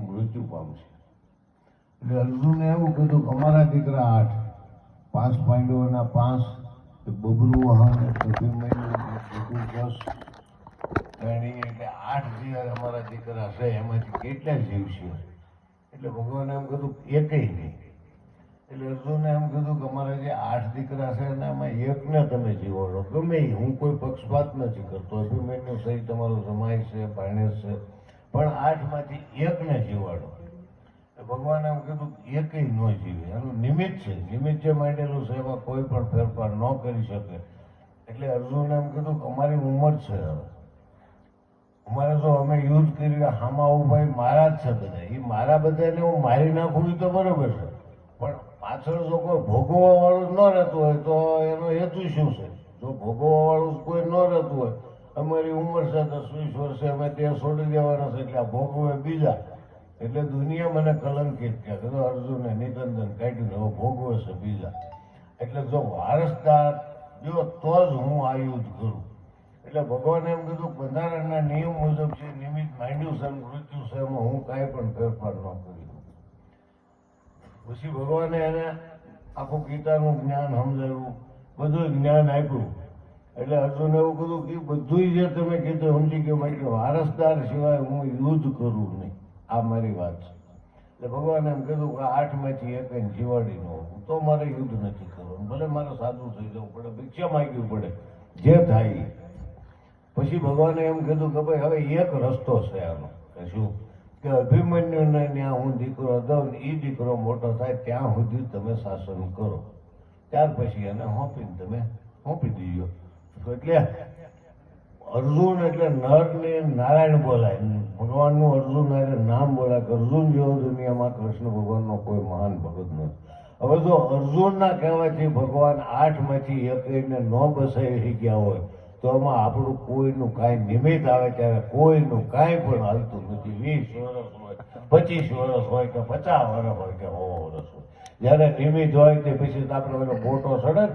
મૃત્યુ પામશે. એટલે અર્જુને એવું કીધું કે અમારા દીકરા આઠ, પાંચ પાંડવોના પાંચ બબરું વાહન એક અભિમન્યુ એક એટલે આઠ જે અમારા દીકરા છે, એમાંથી કેટલા જીવશે? એટલે ભગવાને એમ કીધું એકેય નહીં. એટલે અર્જુને એમ કીધું કે અમારા જે આઠ દીકરા છે અને એમાં એકને તમે જીવાડો ગમે હું કોઈ પક્ષપાત નથી કરતો. અભિમન્યુ સહિત તમારો સમાય છે ભાણેશ છે. પણ આઠમાંથી એકને જીવાડો. ભગવાન એમ કીધું એકેય ન જીવે. એનું નિમિત્ત છે. નિમિત્ત જે માંડેલું છે. એમાં કોઈ પણ ફેરફાર ન કરી શકે. એટલે અર્જુને એમ કીધું કે અમારી ઉંમર છે હવે. અમારે તો અમે યુદ્ધ કર્યું. હામા ઊભા ઈ મારા જ છે બધા. એ મારા બધાને હું મારી નાખું તો બરોબર છે. પણ પાછળ જો કોઈ ભોગવવા વાળું ન રહેતું હોય તો એનો હેતુ શું છે? જો ભોગવવા વાળું કોઈ ન રહેતું હોય અમારી ઉંમર છે દસ વીસ વર્ષે અમે ત્યાં છોડી દેવાના છે, એટલે આ ભોગવે બીજા. એટલે દુનિયા મને કલંકિત કે જો અર્જુને નિકંદન કાઢ્યું હવે ભોગવે છે બીજા. એટલે જો વારસદાર જો તો જ હું આ યુદ્ધ કરું. એટલે ભગવાને એમ કીધું, બંધારણના નિયમ મુજબ છે નિમિત્ત માંડ્યું છે, મૃત્યુ છે, એમાં હું કાંઈ પણ ફેરફાર ન કરી પછી ભગવાને એને આખું ગીતાનું જ્ઞાન સમજાવ્યું. બધું જ્ઞાન આપ્યું. એટલે અર્જુન એવું કીધું કે બધું જે તમે કીધું સમજી ગયો. ભાઈ કે વારસદાર સિવાય હું યુદ્ધ કરું નહીં. આ મારી વાત છે. એટલે ભગવાને એમ કીધું કે આઠમાંથી એક જીવાડી નો તો મારે યુદ્ધ નથી કરવું ભલે મારે સાદું થઈ જવું પડે, ભિક્ષા માગવી પડે, જે થાય. પછી ભગવાને એમ કીધું કે ભાઈ, હવે એક રસ્તો છે આનો. કે શું? કે અભિમન્યુને ત્યાં હું દીકરો દઉં એ દીકરો મોટો થાય, ત્યાં સુધી તમે શાસન કરો. ત્યાર પછી એને હોંપીને તમે હોંપી દીજો. એટલે અર્જુન એટલે નર ને નારાયણ બોલાય. ભગવાનનું અર્જુન એટલે નામ બોલાય. અર્જુન જેવો દુનિયામાં કૃષ્ણ ભગવાનનો કોઈ મહાન ભગત નથી. હવે જો અર્જુનના કહેવાથી ભગવાન આઠમાંથી એકને ન બસાઈ ગયા હોય, તો એમાં આપણું કોઈનું કાંઈ નિમિત્ત આવે ત્યારે કોઈનું કાંઈ પણ હાલતું નથી. વીસ વર્ષ હોય, પચીસ વર્ષ હોય કે પચાસ વર્ષ હોય કે સો વર્ષ હોય. જ્યારે નિમિત્ત હોય તે પછી આપણે મોટો ફોટો સડે ને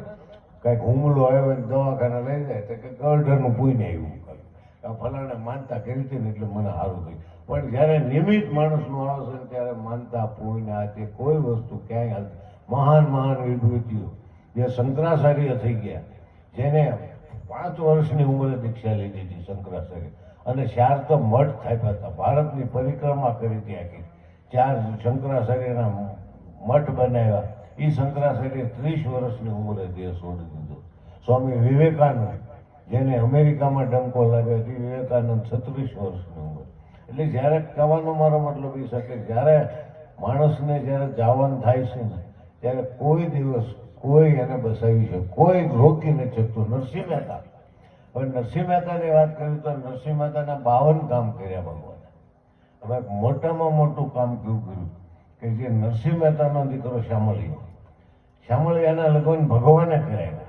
કાંઈક હુમલો આવ્યો ને દવાખાને લઈ જાય તો કે ગરઢરનું પૂઈને આવ્યું આ ફલાણે માનતા કરી હતી ને એટલે મને સારું થયું. પણ જ્યારે નિયમિત માણસનું આવશે ત્યારે માનતા પૂઈને આ તે કોઈ વસ્તુ ક્યાંય હાલ મહાન મહાન વિભૂતિઓ. જે શંકરાચાર્ય થઈ ગયા, જેને પાંચ વર્ષની ઉંમરે દીક્ષા લીધી હતી શંકરાચાર્ય. અને ચાર તો મઠ થાપ્યા હતા. ભારતની પરિક્રમા કરી હતી આખી ચાર શંકરાચાર્યના મઠ બનાવ્યા. એ શંકરાચાર્ય ત્રીસ વર્ષની ઉંમરે દેહ છોડી દીધો. સ્વામી વિવેકાનંદ, જેને અમેરિકામાં ડંકો લાગ્યો હતી વિવેકાનંદ છત્રીસ વર્ષની ઉંમર. એટલે જ્યારે કહેવાનો મારો મતલબ એ છે જ્યારે માણસને જ્યારે જાવન થાય છે ને, ત્યારે કોઈ દિવસ કોઈ એને બસાવી છે કોઈ રોકી નથી નરસિંહ મહેતા. હવે નરસિંહ મહેતાની વાત કરી તો નરસિંહ મહેતાના બાવન કામ કર્યા ભગવાને. હવે મોટામાં મોટું કામ કેવું કર્યું? કે જે નરસિંહ મહેતાનો દીકરો શ્યામળી શ્યામળિયાના લગ્ન ભગવાને કરાવ્યા.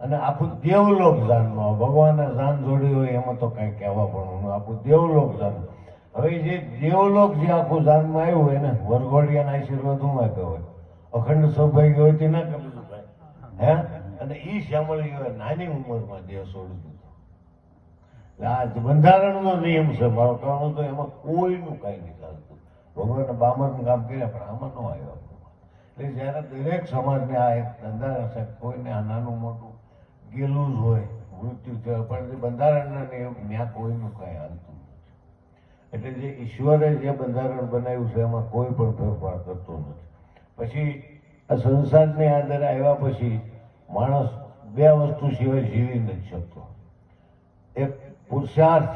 અને આખું દેવલોક જાનમાં ભગવાને જાન જોડી હોય એમાં તો કાંઈ કહેવા પણ આખું દેવલોક જાન. હવે જે દેવલોક જે આખું જાનમાં આવ્યું એને વરઘોડિયાના આશીર્વાદ હું આપ્યો હોય અખંડ સૌભાગ્ય હોય તે ના કરી દીધું હે? અને એ શ્યામળીઓએ નાની ઉંમરમાં દેહ છોડી દીધો આ બંધારણનો નિયમ છે. મારો કહેવાનો તો એમાં કોઈનું કાંઈ નહીં ચાલતું ભગવાને બામરનું કામ કર્યા, પણ આમાં ન આવ્યો એટલે જ્યારે દરેક સમાજને આ એક બંધારણ છે, કોઈને આ નાનું મોટું ગેલું જ હોય, મૃત્યુ થયો, પણ બંધારણના નિયમ ત્યાં કોઈનું કાંઈ હાલતું નથી. એટલે જે ઈશ્વરે જે બંધારણ બનાવ્યું છે, એમાં કોઈ પણ ફેરફાર કરતો નથી. પછી આ સંસારની આધારે આવ્યા પછી માણસ બે વસ્તુ સિવાય જીવી નથી શકતો. એક પુરુષાર્થ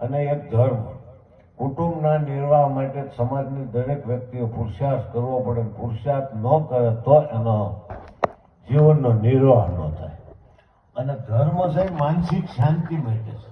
અને એક ધર્મ. કુટુંબના નિર્વાહ માટે સમાજની દરેક વ્યક્તિએ પુરુષાર્થ કરવો પડે પુરુષાર્થ ન કરે તો એનો જીવનનો નિર્વાહ ન થાય. અને ધર્મ છે માનસિક શાંતિ માટે છે.